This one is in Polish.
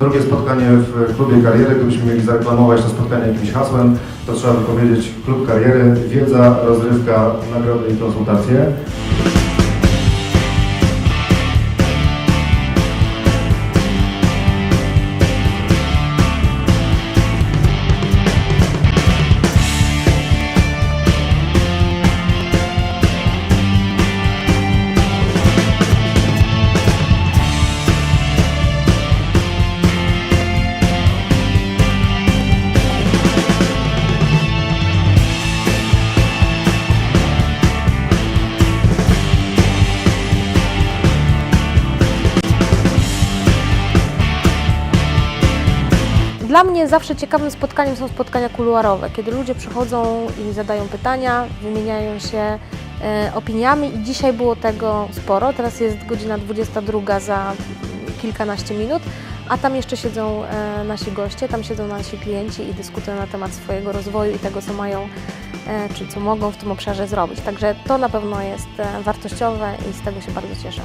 Drugie spotkanie w klubie kariery, gdybyśmy mieli zareklamować to spotkanie jakimś hasłem, to trzeba by powiedzieć klub kariery, wiedza, rozrywka, nagrody i konsultacje. Dla mnie zawsze ciekawym spotkaniem są spotkania kuluarowe, kiedy ludzie przychodzą i zadają pytania, wymieniają się e, opiniami i dzisiaj było tego sporo. Teraz jest godzina 22 za kilkanaście minut, a tam jeszcze siedzą e, nasi goście, tam siedzą nasi klienci i dyskutują na temat swojego rozwoju i tego, co mają, e, czy co mogą w tym obszarze zrobić. Także to na pewno jest wartościowe i z tego się bardzo cieszę.